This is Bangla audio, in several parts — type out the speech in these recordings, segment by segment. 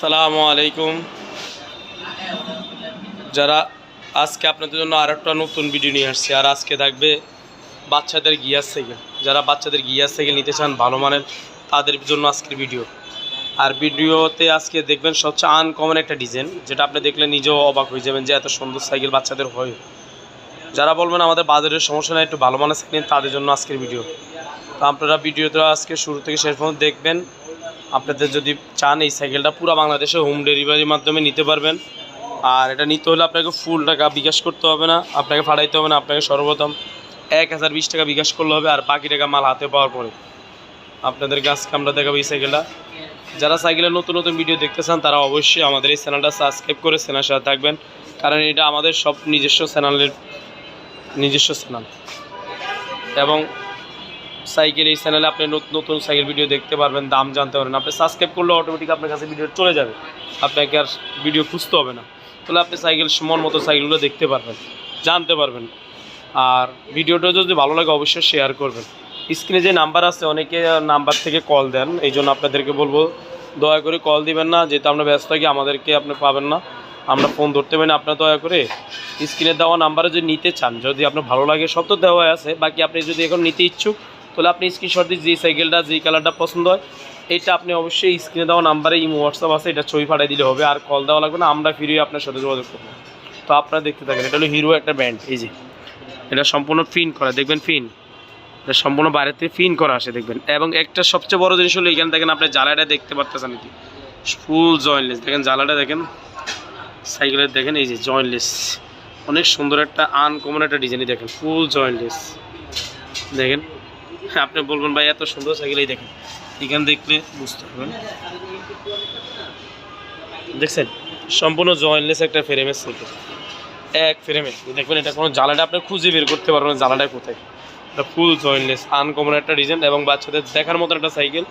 আসসালামু আলাইকুম। যারা আজকে আপনাদের জন্য আর একটা নতুন ভিডিও নিয়ে আসছি, আর আজকে থাকবে বাচ্চাদের গিয়ার সাইকেল যারা বাচ্চাদের গিয়ার সাইকেল নিতে চান, ভালো মানের, তাদের জন্য আজকের ভিডিও আর ভিডিওতে আজকে দেখবেন সবচেয়ে আনকমন একটা ডিজাইন যেটা আপনি দেখলে নিজেও অবাক হয়ে যাবেন যে এত সুন্দর সাইকেল বাচ্চাদের হয়। যারা বলবেন আমাদের বাজারের সমস্যা নেই, একটু ভালো মানের সাইকেল তাদের জন্য আজকের ভিডিও তো আপনারা ভিডিওটা আজকে শুরু থেকে শেষ পর্যন্ত দেখবেন। আপনাদের যদি চান এই সাইকেলটা, পুরো বাংলাদেশে হোম ডেলিভারির মাধ্যমে নিতে পারবেন। আর এটা নিতে হলে আপনাকে ফুল টাকা বিকাশ করতে হবে না, আপনাকে ফাড়াইতে হবে না, আপনাকে সর্বপ্রথম এক হাজার বিশ টাকা বিকাশ করলে হবে আর বাকি টাকা মাল হাতে পাওয়ার পরে। আপনাদেরকে আজকে আমরা দেখাবো এই সাইকেলটা। যারা সাইকেলের নতুন নতুন ভিডিও দেখতে চান, তারা অবশ্যই আমাদের এই চ্যানেলটা সাবস্ক্রাইব করে চ্যানেলের সাথে থাকবেন। কারণ এটা আমাদের সব নিজস্ব চ্যানেলের নিজস্ব চ্যানেল এবং সাইকেল, এই চ্যানেলে আপনি নতুন সাইকেল ভিডিও দেখতে পারবেন, দাম জানতে পারবেন। আপনি সাবস্ক্রাইব করলে অটোমেটিক আপনার কাছে ভিডিও চলে যাবে। আপনাকে আর ভিডিও খুঁজতে হবে না। তাহলে আপনি সাইকেল মন মতো সাইকেলগুলো দেখতে পারবেন, জানতে পারবেন। আর ভিডিওটা যদি ভালো লাগে অবশ্যই শেয়ার করবেন। স্ক্রিনে যে নাম্বার আছে, অনেকে নাম্বার থেকে কল দেন। এই জন্য আপনাদেরকে বলব, দয়া করে কল দিবেন না। যেহেতু আমরা ব্যস্ত থাকি, আমাদেরকে আপনি পাবেন না। আমরা ফোন ধরতে পারি না, আপনার দয়া করে। স্ক্রিনে দেওয়া নাম্বারে যদি নিতে চান, যদি আপনার ভালো লাগে, সব তো দেওয়া আছে। বাকি আপনি যদি এখন নিতে ইচ্ছুক তাহলে আপনি স্ক্রিনশট দিয়ে যে সাইকেলটা যে কালারটা পছন্দ হয়, এটা আপনি অবশ্যই স্ক্রিনে দেওয়া নাম্বারে ইমো হোয়াটসঅ্যাপ আছে, এটা ছবি পাঠিয়ে দিলে হবে। আর কল দেওয়া লাগবে না, আমরা ফিরে আপনার সাথে যোগাযোগ করব। তো আপনারা দেখতে থাকেন, এটা হলো হিরো একটা ব্র্যান্ড এই যে। এটা সম্পূর্ণ ফিন করা, দেখবেন ফিন এটা সম্পূর্ণ বাইরে থেকে ফিন করা আসে, দেখবেন। এবং একটা সবচেয়ে বড় জিনিস হলো এখানে দেখেন, আপনি জ্বালাটা দেখতে পারতেছেন এটি। ফুল জয়েন্টলেস দেখেন জ্বালাটা দেখেন। সাইকেলের দেখেন, এই যে জয়েন্টলেস অনেক সুন্দর একটা আনকমন একটা ডিজাইনই দেখেন ফুল জয়েন্টলেস দেখেন। আপনি বলবেন ভাই, এত সুন্দর সাইকেল এই দেখেন। এখানে দেখলে বুঝতে পারবেন। দেখছেন? সম্পূর্ণ জয়েন্টলেস একটা ফ্রেমের সাইকেল। এক ফ্রেমে দেখবেন, এটা কোনো জ্বালাটা আপনি খুঁজে বের করতে পারবেন জ্বালাটা কোথায়। এটা ফুল জয়েন্টলেস আনকমন একটা ডিজাইন এবং বাচ্চাদের দেখার মতো একটা সাইকেল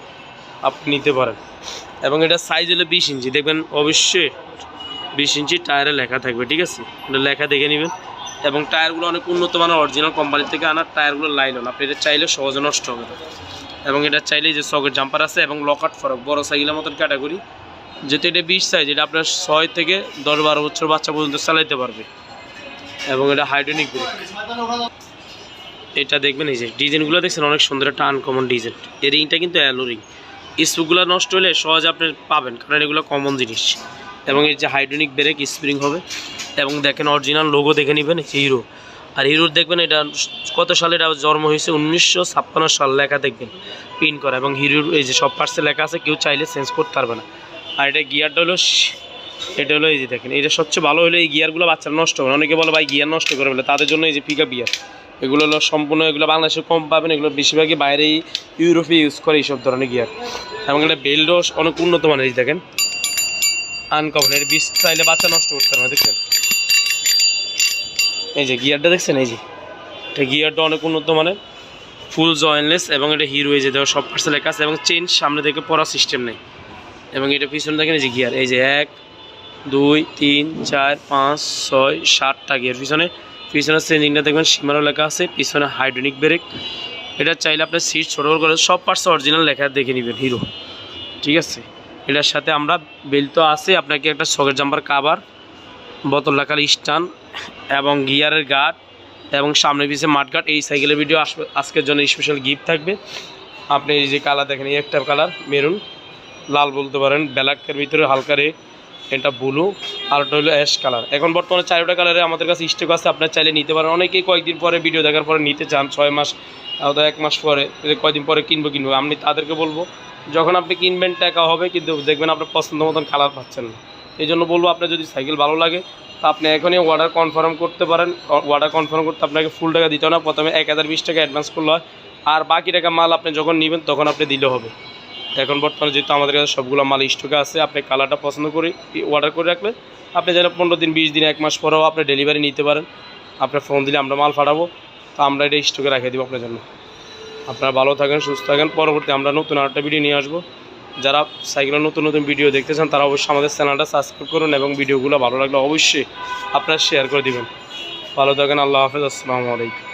আপনি নিতে পারেন। এবং এটা সাইজ হলো বিশ ইঞ্চি। দেখবেন অবশ্যই বিশ ইঞ্চি টায়ারে লেখা থাকবে, ঠিক আছে? এটা লেখা দেখে নেবেন। এবং টায়ারগুলো অনেক উন্নত মানের অরিজিনাল কোম্পানি থেকে আনার টায়ারগুলো লাইলন আপনি এটা চাইলে সহজে নষ্ট হবে এবং এটা চাইলে যে সকেট জাম্পার আছে এবং লকাট ফরক বড় সাইকেলের মতন ক্যাটাগরি যেহেতু এটা বিশ সাইজ এটা আপনার ছয় থেকে দশ বারো বছর বাচ্চা পর্যন্ত চালাইতে পারবে। এবং এটা হাইড্রোনিক ব্রেক এটা দেখবেন এই যে, ডিজাইনগুলো দেখছেন, অনেক সুন্দর একটা আনকমন ডিজাইন। এই রিংটা কিন্তু অ্যালো রিং স্পুকগুলো নষ্ট হলে সহজে আপনি পাবেন, কারণ এগুলো কমন জিনিস। এবং এর যে হাইড্রোনিক ব্রেক স্প্রিং হবে এবং দেখেন অরিজিনাল লোগো দেখে নেবেন হিরো আর হিরোর দেখবেন এটা কত সালে এটা জন্ম হয়েছে? উনিশশো ছাপ্পান্ন সাল লেখা দেখবেন পিন করা। এবং হিরোর এই যে সব পার্টসে লেখা আছে, কেউ চাইলে চেঞ্জ করতে পারবে না। আর এটা গিয়ারটা হলো এটা হলো এই যে দেখেন, এটা সবচেয়ে ভালো হলো এই গিয়ারগুলো বাচ্চারা নষ্ট করে। অনেকে বলে, ভাই গিয়ার নষ্ট করে বলে তাদের জন্য এই যে পিক গিয়ার এগুলো হলো সম্পূর্ণ, এগুলো বাংলাদেশে কম পাবেন, এগুলো বেশিরভাগই বাইরেই ইউরোপে ইউজ করে এইসব ধরনের গিয়ার এবং এটা বেল্টও অনেক উন্নত মানের দেখেন। আনকমন এর বিষ চাইলে বাচ্চা নষ্ট করতে পারবে দেখছেন? এই যে গিয়ারটা দেখছেন? এই যে এটা গিয়ারটা অনেক উন্নত মানের। ফুল জয়েনলেস এবং এটা হিরো এই যে, দেখো, সব পার্সেল লেখা আছে এবং চেন সামনে থেকে পড়ার সিস্টেম নেই। এবং এটা পিছনে দেখেন, এই যে গিয়ার এই যে এক, দুই, তিন, চার, পাঁচ, ছয়, সাতটা গিয়ার পিছনে, পিছনের চেঞ্জিংটা দেখবেন সীমারও লেখা আছে। পিছনে হাইড্রোনিক ব্রেক এটা চাইলে আপনার সিট ছোটো করে সব পার্টস অরিজিনাল লেখা দেখে নেবেন হিরো ঠিক আছে? এটার সাথে আমরা বেল্ট তো আছে, আপনাকে একটা শখের জাম্পার কাভার বোতল রাখার স্টান এবং গিয়ারের গার্ড এবং সামনে পিছিয়ে মাঠ গার্ড এই সাইকেলের ভিডিও আজকের জন্য স্পেশাল গিফট থাকবে। আপনি এই যে কালার দেখেন, এই একটা কালার মেরুন লাল বলতে পারেন ব্ল্যাকের ভিতরে হালকা রে এটা ব্লু আর ওটা হলো অ্যাশ কালার এখন বর্তমানে চারোটা কালারে আমাদের কাছে স্টক আছে, আপনার চাইলে নিতে পারেন। অনেকেই কয়েকদিন পরে ভিডিও দেখার পরে নিতে চান, ছয় মাস, অথবা এক মাস পরে যে কয়দিন পরে কিনবো কিনবো। আমি তাদেরকে বলব, যখন আপনি কিনবেন, টাকা হবে, কিন্তু দেখবেন আপনার পছন্দ মতন কালার পাচ্ছেন না। এই জন্য বলব, আপনার যদি সাইকেল ভালো লাগে, তা আপনি এখনই অর্ডার কনফার্ম করতে পারেন। অর্ডার কনফার্ম করতে আপনাকে ফুল টাকা দিতে হবে না। প্রথমে এক হাজার বিশ টাকা অ্যাডভান্স করলে হয়। আর বাকি টাকা মাল আপনি যখন নেবেন, তখন আপনি দিলে হবে। এখন বর্তমানে যেহেতু আমাদের কাছে সবগুলো মাল স্টকে আছে, আপনি কালারটা পছন্দ করে অর্ডার করে রাখলে আপনি যেন পনেরো দিন, বিশ দিন, এক মাস পরেও আপনি ডেলিভারি নিতে পারেন। আপনার ফোন দিলে আমরা মাল পাঠাবো তো আমরা এটা স্টকে রেখে দেবো আপনার জন্য। আপনারা ভালো থাকেন, সুস্থ থাকেন। পরবর্তী আমরা নতুন আরেকটা ভিডিও নিয়ে আসব। যারা সাইকেলের নতুন নতুন ভিডিও দেখতে চান, তারা অবশ্যই আমাদের চ্যানেলটা সাবস্ক্রাইব করুন এবং ভিডিওগুলো ভালো লাগলে অবশ্যই আপনারা শেয়ার করে দিবেন। ভালো থাকেন, আল্লাহ হাফেজ, আসসালামু আলাইকুম।